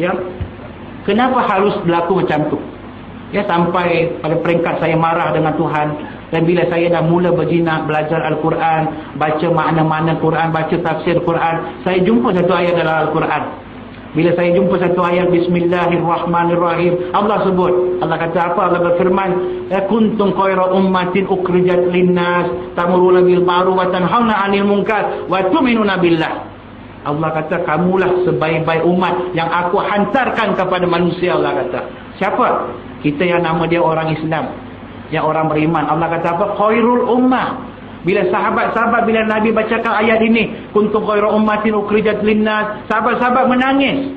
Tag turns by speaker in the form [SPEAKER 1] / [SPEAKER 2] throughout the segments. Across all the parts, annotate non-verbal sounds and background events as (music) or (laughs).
[SPEAKER 1] ya. Kenapa harus berlaku macam tu? Ya sampai pada peringkat saya marah dengan Tuhan. Dan bila saya dah mula berjinak belajar Al-Quran baca makna-makna Quran baca tafsir Quran saya jumpa satu ayat dalam Al-Quran. Bila saya jumpa satu ayat Bismillahirrahmanirrahim Allah sebut Allah kata apa? Allah berfirman ya kuntum khayra ummatin ukhrijat linnas tamuruna bil ma'ruf wa tanhauna 'anil munkar wa tu'minuna billah Allah kata kamulah sebaik-baik umat yang aku hantarkan kepada manusia Allah kata. Siapa? Kita yang nama dia orang Islam yang orang beriman. Allah kata apa? Khairul ummah. Bila sahabat-sahabat bila Nabi bacakan ayat ini, kuntum khairu ummatin ukhrijat linnas, sahabat-sahabat menangis.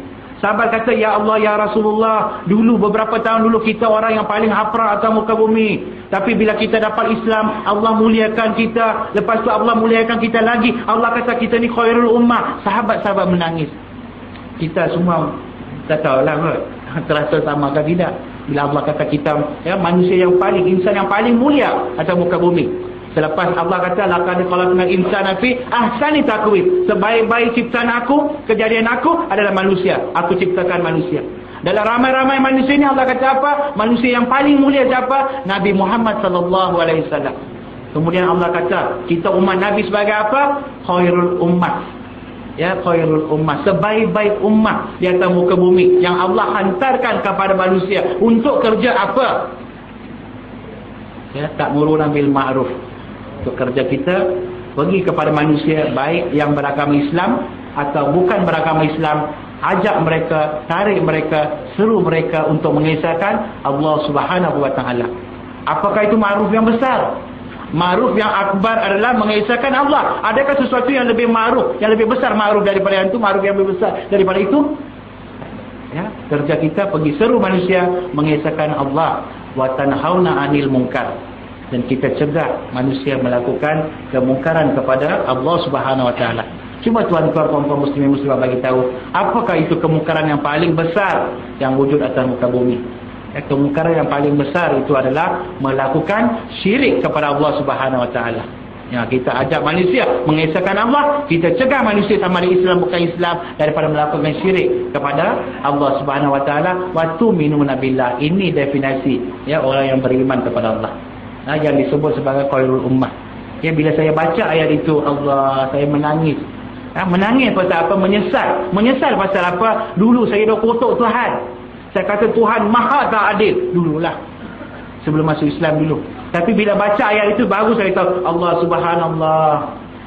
[SPEAKER 1] Sahabat kata, "Ya Allah, ya Rasulullah, dulu beberapa tahun dulu kita orang yang paling hafrah atas muka bumi. Tapi bila kita dapat Islam, Allah muliakan kita. Lepas tu Allah muliakan kita lagi. Allah kata kita ni khairul ummah." Sahabat-sahabat menangis. Kita semua tak tahulah kot. (laughs) Terasa sama ke tidak? Bila Allah kata kita ya, manusia yang paling, insan yang paling mulia atas muka bumi. Selepas Allah kata laqad khalaqnal insana fi ahsani taqwim. Sebaik-baik ciptaan aku, kejadian aku adalah manusia. Aku ciptakan manusia. Dalam ramai-ramai manusia ini Allah kata apa? Manusia yang paling mulia siapa? Nabi Muhammad sallallahu alaihi wasallam. Kemudian Allah kata, kita umat Nabi sebagai apa? Khairul ummah. Ya, khairul ummah. Sebaik-baik ummah di atas muka bumi yang Allah hantarkan kepada manusia untuk kerja apa? Ya, tak muruna bil ma'ruf kerja kita pergi kepada manusia baik yang beragama Islam atau bukan beragama Islam ajak mereka, tarik mereka seru mereka untuk mengisahkan Allah subhanahu wa ta'ala apakah itu ma'ruf yang besar? ma'ruf yang akbar adalah mengisahkan Allah adakah sesuatu yang lebih ma'ruf yang lebih besar ma'ruf daripada itu ma'ruf yang lebih besar daripada itu? ya, kerja kita pergi seru manusia mengisahkan Allah wa tanhauna anil mungkar dan kita cegah manusia melakukan kemungkaran kepada Allah Subhanahu Wa Taala. Cuma tuan-tuan puan-puan muslimin muslimah bagi tahu apakah itu kemungkaran yang paling besar yang wujud atas muka bumi. Ya, kemungkaran yang paling besar itu adalah melakukan syirik kepada Allah Subhanahu Wa Taala. Ya, kita ajak manusia mengesahkan Allah, kita cegah manusia sama ada Islam bukan Islam daripada melakukan syirik kepada Allah Subhanahu Wa Taala. Wa tu'minuna billah. Ini definisi ya orang yang beriman kepada Allah ha, yang disebut sebagai qairul ummah. Ya bila saya baca ayat itu Allah saya menangis. Ha, menangis pasal apa? Menyesal. Menyesal pasal apa? Dulu saya dah kotok Tuhan. Saya kata Tuhan maha tak adil. Dululah. Sebelum masuk Islam dulu. Tapi bila baca ayat itu baru saya tahu Allah subhanallah.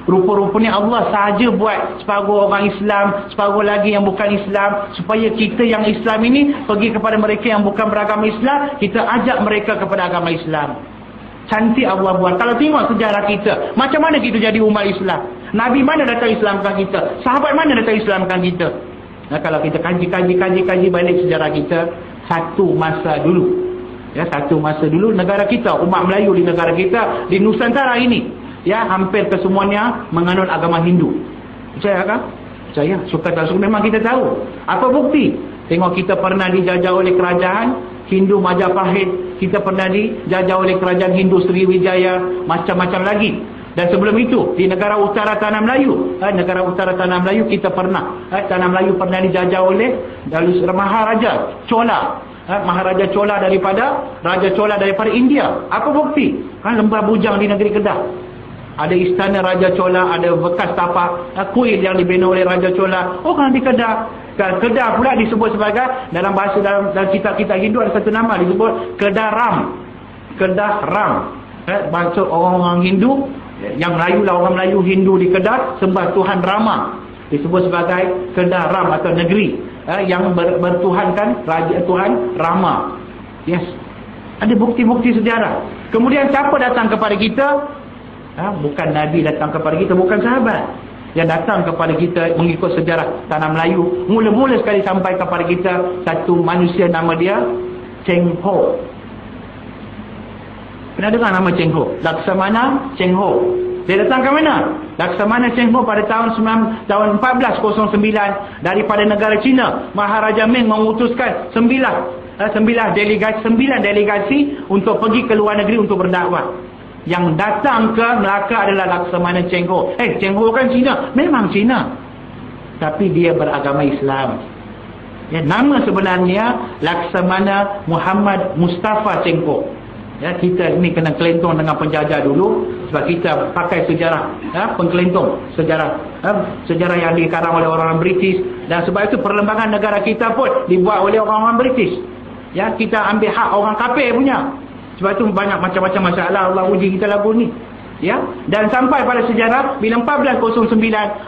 [SPEAKER 1] Rupa-rupanya Allah sahaja buat separuh orang Islam, separuh lagi yang bukan Islam. Supaya kita yang Islam ini pergi kepada mereka yang bukan beragama Islam, kita ajak mereka kepada agama Islam cantik Allah buat. Kalau tengok sejarah kita, macam mana kita jadi umat Islam? Nabi mana datang Islamkan kita? Sahabat mana datang Islamkan kita? Nah, kalau kita kaji-kaji-kaji-kaji balik sejarah kita, satu masa dulu. Ya, satu masa dulu negara kita, umat Melayu di negara kita, di Nusantara ini, ya, hampir kesemuanya menganut agama Hindu. Percaya kan? Percaya. Suka tak suka memang kita tahu. Apa bukti? Tengok kita pernah dijajah oleh kerajaan Hindu Majapahit kita pernah dijajah oleh kerajaan Hindu Sriwijaya macam-macam lagi. Dan sebelum itu di negara utara Tanah Melayu. Eh, negara utara Tanah Melayu kita pernah. Eh, Tanah Melayu pernah dijajah oleh Maharaja Chola. Eh, Maharaja Chola daripada Raja Chola daripada India. Apa bukti? Kan lembah bujang di negeri Kedah. Ada istana Raja Chola, ada bekas tapak eh, kuil yang dibina oleh Raja Chola. Oh kan di Kedah. Kedah pula disebut sebagai dalam bahasa dalam, dalam kitab-kitab Hindu ada satu nama disebut Kedah Ram. Kedah Ram. Eh, bahasa orang-orang Hindu yang Melayu lah orang Melayu Hindu di Kedah sembah Tuhan Rama. Disebut sebagai Kedah Ram atau negeri eh, yang ber, bertuhankan Raja Tuhan Rama. Yes. Ada bukti-bukti sejarah. Kemudian siapa datang kepada kita? Ha? Bukan Nabi datang kepada kita, bukan sahabat. Yang datang kepada kita mengikut sejarah tanah Melayu. Mula-mula sekali sampai kepada kita satu manusia nama dia Cheng Ho. Pernah dengar nama Cheng Ho? Laksamana Cheng Ho. Dia datang ke mana? Laksamana Cheng Ho pada tahun 9, tahun 1409 daripada negara China. Maharaja Ming mengutuskan sembilan, eh, sembilan delegasi, sembilan delegasi untuk pergi ke luar negeri untuk berdakwah yang datang ke Melaka adalah Laksamana Cheng Ho. Eh, Cheng Ho kan Cina. Memang Cina. Tapi dia beragama Islam. Ya, nama sebenarnya Laksamana Muhammad Mustafa Cengkok. Ya, kita ni kena kelentong dengan penjajah dulu sebab kita pakai sejarah ya, pengkelentong sejarah ya, sejarah yang dikarang oleh orang-orang British dan sebab itu perlembagaan negara kita pun dibuat oleh orang-orang British. Ya, kita ambil hak orang kafir punya. Sebab itu banyak macam-macam masalah. Allah uji kita lagu ni. Ya? Dan sampai pada sejarah bila 1409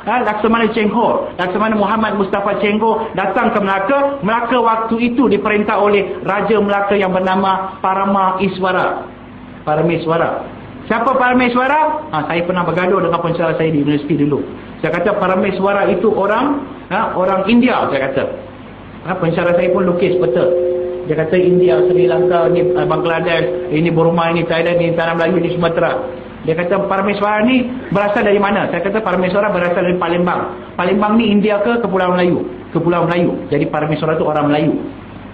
[SPEAKER 1] ha, Laksamana Cheng Ho Laksamana Muhammad Mustafa Cheng Ho datang ke Melaka. Melaka waktu itu diperintah oleh Raja Melaka yang bernama Parama Iswara Parameswara siapa Parameswara ha, saya pernah bergaduh dengan pensyarah saya di universiti dulu. Saya kata Parameswara itu orang ha, orang India saya kata. Ha, pensyarah saya pun lukis betul dia kata India, Sri Lanka, ini Bangladesh, ini Burma, ini Thailand, ini Tanah Melayu, ini Sumatera. Dia kata Parameswara ni berasal dari mana? Saya kata Parameswara berasal dari Palembang. Palembang ni India ke Kepulauan Melayu? Kepulauan Melayu. Jadi Parameswara tu orang Melayu.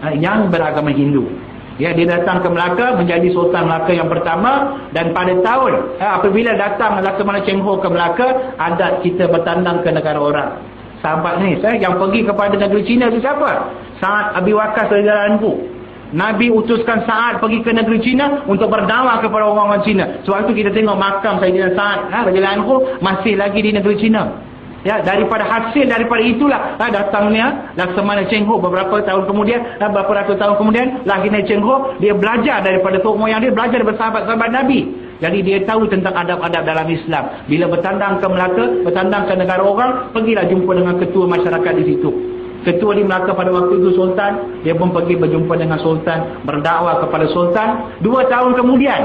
[SPEAKER 1] Ha, yang beragama Hindu. Ya, dia datang ke Melaka menjadi Sultan Melaka yang pertama dan pada tahun ha, apabila datang Melaka Mana Cheng Ho ke Melaka, adat kita bertandang ke negara orang. Sahabat ni, saya yang pergi kepada negeri Cina tu siapa? Saat Abi Wakas dari jalanku. Nabi utuskan Sa'ad pergi ke negeri Cina untuk berdakwah kepada orang-orang Cina. Sebab itu kita tengok makam Sayyidina Sa'ad ha, masih lagi di negeri Cina. Ya, daripada hasil daripada itulah ha, datangnya Laksamana Cheng Ho beberapa tahun kemudian, ha, beberapa ratus tahun kemudian lahirnya Cheng Ho, dia belajar daripada tok moyang dia, belajar daripada sahabat-sahabat Nabi. Jadi dia tahu tentang adab-adab dalam Islam. Bila bertandang ke Melaka, bertandang ke negara orang, pergilah jumpa dengan ketua masyarakat di situ. Ketua di Melaka pada waktu itu Sultan, dia pun pergi berjumpa dengan Sultan, berdakwah kepada Sultan. Dua tahun kemudian,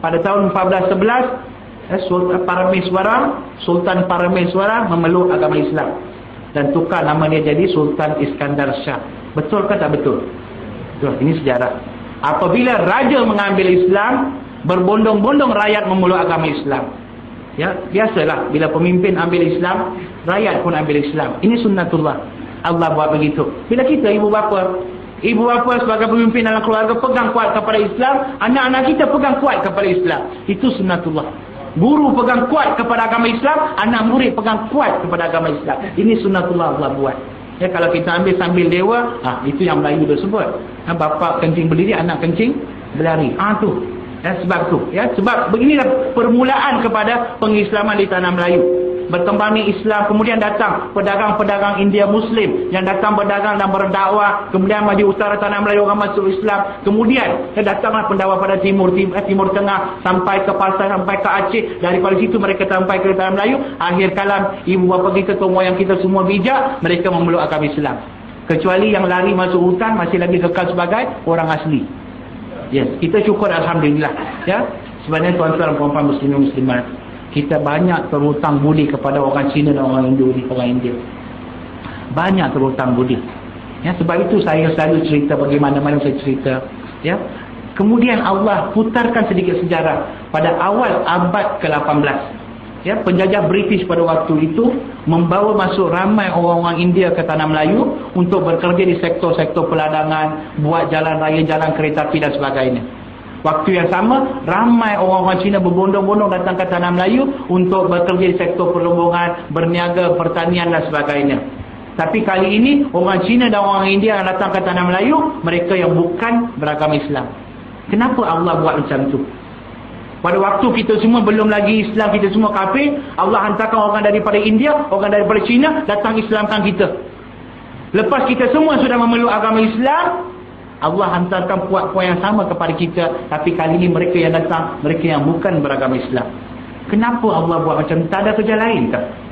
[SPEAKER 1] pada tahun 1411, eh, Sultan Parameswara, Sultan Parameswara memeluk agama Islam. Dan tukar nama dia jadi Sultan Iskandar Shah. Betul ke tak betul? Betul, ini sejarah. Apabila Raja mengambil Islam, berbondong-bondong rakyat memeluk agama Islam. Ya, biasalah bila pemimpin ambil Islam, rakyat pun ambil Islam. Ini sunnatullah. Allah buat begitu. Bila kita ibu bapa, ibu bapa sebagai pemimpin dalam keluarga pegang kuat kepada Islam, anak-anak kita pegang kuat kepada Islam. Itu sunnatullah. Guru pegang kuat kepada agama Islam, anak murid pegang kuat kepada agama Islam. Ini sunnatullah Allah buat. Ya kalau kita ambil sambil dewa, ha, itu yang Melayu dia sebut. Ha, bapa kencing berdiri, anak kencing berlari. Ha, tu. Ya, sebab tu. Ya, sebab beginilah permulaan kepada pengislaman di tanah Melayu berkembangnya Islam kemudian datang pedagang-pedagang India Muslim yang datang berdagang dan berdakwah kemudian maju utara tanah Melayu orang masuk Islam. Kemudian datanglah pendakwah pada timur timur, eh, timur tengah sampai ke pasar sampai ke Aceh. Daripada situ mereka sampai ke tanah Melayu. Akhir kalam ibu bapa kita tua yang kita semua bijak mereka memeluk agama Islam. Kecuali yang lari masuk hutan masih lagi kekal sebagai orang asli. Yes kita syukur Alhamdulillah ya. Sebenarnya tuan-tuan dan puan-puan muslimin muslimat kita banyak terhutang budi kepada orang Cina dan orang Hindu di orang India. Banyak terhutang budi. Ya, sebab itu saya selalu cerita bagaimana-mana saya cerita. Ya. Kemudian Allah putarkan sedikit sejarah pada awal abad ke-18. Ya, penjajah British pada waktu itu membawa masuk ramai orang-orang India ke tanah Melayu untuk bekerja di sektor-sektor peladangan, buat jalan raya, jalan kereta api dan sebagainya. Waktu yang sama, ramai orang-orang Cina berbondong-bondong datang ke Tanah Melayu untuk bekerja di sektor perlombongan, berniaga, pertanian dan sebagainya. Tapi kali ini, orang Cina dan orang India yang datang ke Tanah Melayu, mereka yang bukan beragama Islam. Kenapa Allah buat macam tu? Pada waktu kita semua belum lagi Islam, kita semua kafir, Allah hantarkan orang daripada India, orang daripada Cina, datang Islamkan kita. Lepas kita semua sudah memeluk agama Islam, Allah hantarkan puak-puak yang sama kepada kita tapi kali ini mereka yang datang mereka yang bukan beragama Islam. Kenapa Allah buat macam tak ada kerja lain tak